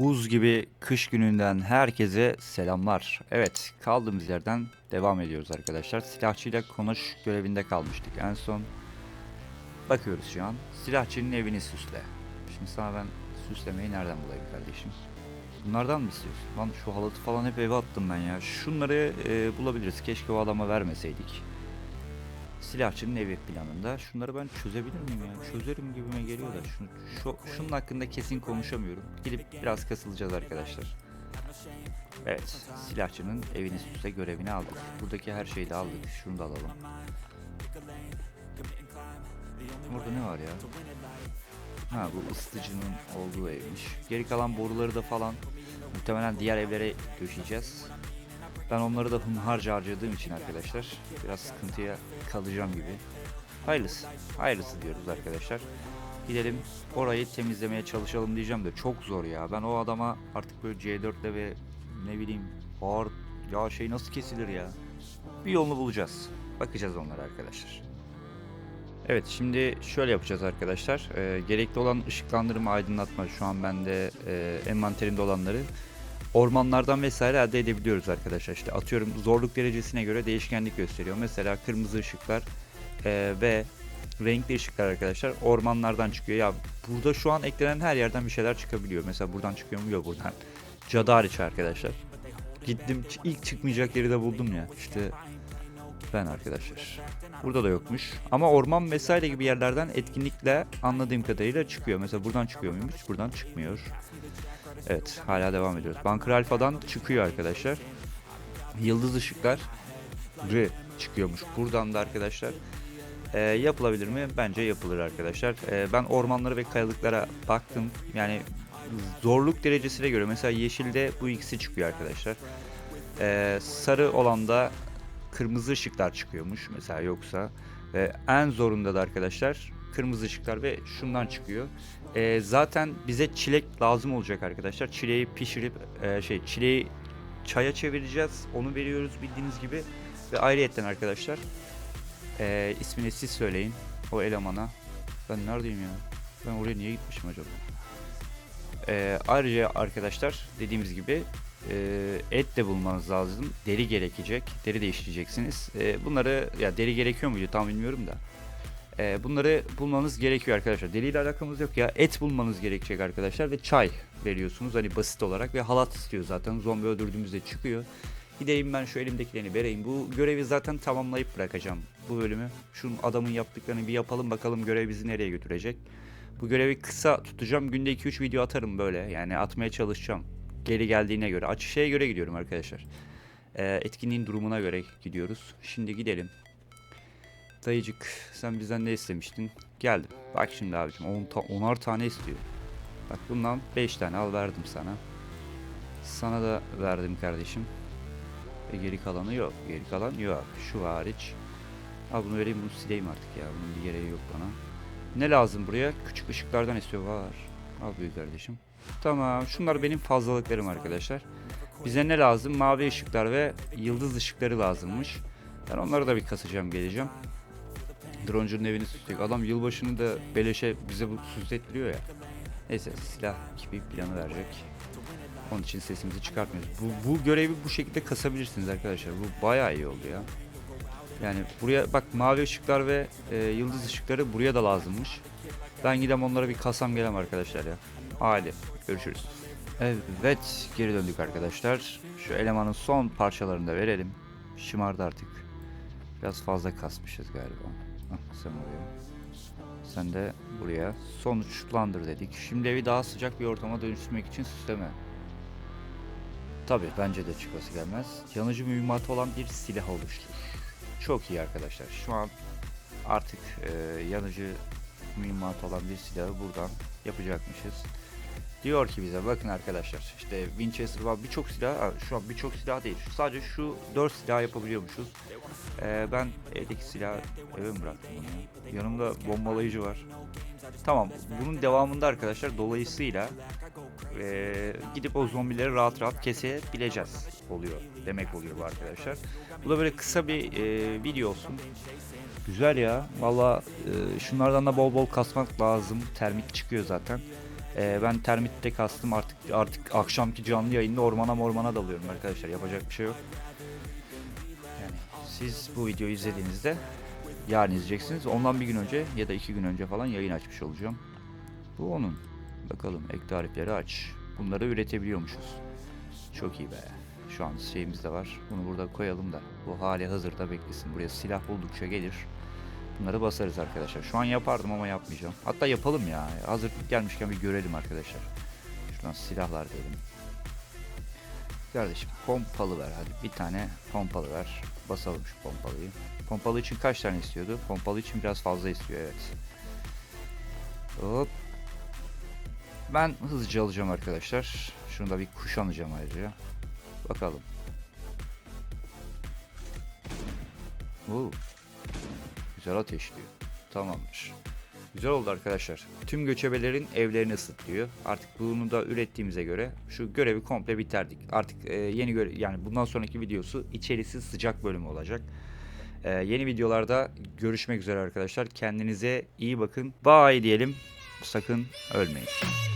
Buz gibi kış gününden herkese selamlar. Evet kaldığımız yerden devam ediyoruz arkadaşlar. Silahçıyla konuş görevinde kalmıştık en son. Bakıyoruz şu an. Silahçının evini süsle. Şimdi sana ben süslemeyi nereden bulayım kardeşim? Bunlardan mı istiyorsun? Lan şu halatı falan hep eve attım ben ya. Şunları e, bulabiliriz. Keşke o adama vermeseydik. Silahçının evi planında. Şunları ben çözebilir miyim ya? Çözerim gibime geliyor da. Şunu, şu, şunun hakkında kesin konuşamıyorum. Gidip biraz kasılacağız arkadaşlar. Evet, silahçının evini süsle görevini aldık. Buradaki her şeyi de aldık. Şunu da alalım. Burada ne var ya? Ha bu ısıtıcının olduğu evmiş. Geri kalan boruları da falan muhtemelen diğer evlere döşeyeceğiz. Ben onları da hunharca harcadığım için arkadaşlar biraz sıkıntıya kalacağım gibi. Hayırlısı. Hayırlısı diyoruz arkadaşlar. Gidelim orayı temizlemeye çalışalım diyeceğim de çok zor ya. Ben o adama artık böyle C4'le ve ne bileyim ağır ya şey nasıl kesilir ya. Bir yolunu bulacağız. Bakacağız onlara arkadaşlar. Evet şimdi şöyle yapacağız arkadaşlar. Ee, gerekli olan ışıklandırma, aydınlatma şu an bende e, envanterimde olanları ormanlardan vesaire elde edebiliyoruz arkadaşlar. İşte atıyorum zorluk derecesine göre değişkenlik gösteriyor. Mesela kırmızı ışıklar e, ve renkli ışıklar arkadaşlar ormanlardan çıkıyor. Ya burada şu an eklenen her yerden bir şeyler çıkabiliyor. Mesela buradan çıkıyor mu? Yok buradan. Cadı hariç arkadaşlar. Gittim ilk çıkmayacak yeri de buldum ya. İşte ben arkadaşlar. Burada da yokmuş. Ama orman vesaire gibi yerlerden etkinlikle anladığım kadarıyla çıkıyor. Mesela buradan çıkıyor muymuş? Buradan çıkmıyor. Evet hala devam ediyoruz. Bunker Alpha'dan çıkıyor arkadaşlar. Yıldız ışıklar R çıkıyormuş. Buradan da arkadaşlar e, yapılabilir mi? Bence yapılır arkadaşlar. E, ben ormanlara ve kayalıklara baktım. Yani zorluk derecesine göre mesela yeşilde bu ikisi çıkıyor arkadaşlar. E, sarı olanda kırmızı ışıklar çıkıyormuş mesela yoksa. E, en zorunda da arkadaşlar kırmızı ışıklar ve şundan çıkıyor. E, zaten bize çilek lazım olacak arkadaşlar. Çileği pişirip e, şey çileği çaya çevireceğiz. Onu veriyoruz bildiğiniz gibi. Ve ayrıyetten arkadaşlar e, ismini siz söyleyin o elemana. Ben neredeyim ya? Ben oraya niye gitmişim acaba? E, ayrıca arkadaşlar dediğimiz gibi e, et de bulmanız lazım. Deri gerekecek. Deri de işleyeceksiniz. E, bunları ya deri gerekiyor muydu tam bilmiyorum da. E, bunları bulmanız gerekiyor arkadaşlar. Deriyle alakamız yok ya. Et bulmanız gerekecek arkadaşlar ve çay veriyorsunuz hani basit olarak ve halat istiyor zaten. Zombi öldürdüğümüzde çıkıyor. Gideyim ben şu elimdekilerini vereyim. Bu görevi zaten tamamlayıp bırakacağım bu bölümü. Şunun adamın yaptıklarını bir yapalım bakalım görev bizi nereye götürecek. Bu görevi kısa tutacağım. Günde 2-3 video atarım böyle. Yani atmaya çalışacağım. Geri geldiğine göre. Açı şeye göre gidiyorum arkadaşlar. Ee, etkinliğin durumuna göre gidiyoruz. Şimdi gidelim. Dayıcık sen bizden ne istemiştin? Geldim. Bak şimdi abicim 10 ta 10'ar tane istiyor. Bak bundan 5 tane al verdim sana. Sana da verdim kardeşim. E geri kalanı yok. Geri kalan yok. Şu hariç. Al bunu vereyim bunu sileyim artık ya. Bunun bir gereği yok bana. Ne lazım buraya? Küçük ışıklardan istiyor. Var. Al büyük kardeşim. Tamam. Şunlar benim fazlalıklarım arkadaşlar. Bize ne lazım? Mavi ışıklar ve yıldız ışıkları lazımmış. Ben onları da bir kasacağım geleceğim. Droncunun evini süsleyecek. Adam yılbaşını da beleşe bize bu süslettiriyor ya. Neyse silah gibi planı verecek. Onun için sesimizi çıkartmıyoruz. Bu, bu görevi bu şekilde kasabilirsiniz arkadaşlar. Bu bayağı iyi oldu ya. Yani buraya bak mavi ışıklar ve e, yıldız ışıkları buraya da lazımmış. Ben gidem onlara bir kasam gelem arkadaşlar ya. Hadi görüşürüz. Evet geri döndük arkadaşlar. Şu elemanın son parçalarını da verelim. Şımardı artık. Biraz fazla kasmışız galiba. Sen oraya. Sen de buraya. Sonuçlandır dedik. Şimdi evi daha sıcak bir ortama dönüştürmek için süsleme. Tabi bence de çıkması gelmez. Yanıcı mühimmatı olan bir silah oluştur. Çok iyi arkadaşlar. Şu an artık e, yanıcı mühimmatı olan bir silahı buradan yapacakmışız. Diyor ki bize bakın arkadaşlar işte Winchester var birçok silah şu an birçok silah değil sadece şu 4 silah yapabiliyormuşuz. Ee, ben evdeki silahı eve mi bıraktım bunu ya? Yanımda bombalayıcı var. Tamam bunun devamında arkadaşlar dolayısıyla ee, gidip o zombileri rahat rahat kesebileceğiz oluyor demek oluyor bu arkadaşlar. Bu da böyle kısa bir ee, video olsun. Güzel ya. Valla e, şunlardan da bol bol kasmak lazım. Termik çıkıyor zaten. Ee, ben termitte kastım artık artık akşamki canlı yayında ormana mormana dalıyorum arkadaşlar. Yapacak bir şey yok. Yani siz bu videoyu izlediğinizde yarın izleyeceksiniz. Ondan bir gün önce ya da iki gün önce falan yayın açmış olacağım. Bu onun. Bakalım ek tarifleri aç. Bunları üretebiliyormuşuz. Çok iyi be. Şu an şeyimiz de var. Bunu burada koyalım da bu hali hazırda beklesin. Buraya silah buldukça gelir. Bunları basarız arkadaşlar. Şu an yapardım ama yapmayacağım. Hatta yapalım ya. Hazır gelmişken bir görelim arkadaşlar. Şuradan silahlar diyelim. Kardeşim pompalı ver hadi. Bir tane pompalı ver. Basalım şu pompalıyı. Pompalı için kaç tane istiyordu? Pompalı için biraz fazla istiyor evet. Hop. Ben hızlıca alacağım arkadaşlar. Şunu da bir kuşanacağım ayrıca. Bakalım. Oo. Güzel ateşliyor. Tamamdır. Güzel oldu arkadaşlar. Tüm göçebelerin evlerini ısıtlıyor. Artık bunu da ürettiğimize göre şu görevi komple bitirdik. Artık e, yeni göre yani bundan sonraki videosu içerisi sıcak bölümü olacak. E, yeni videolarda görüşmek üzere arkadaşlar. Kendinize iyi bakın. Bye diyelim. Sakın ölmeyin.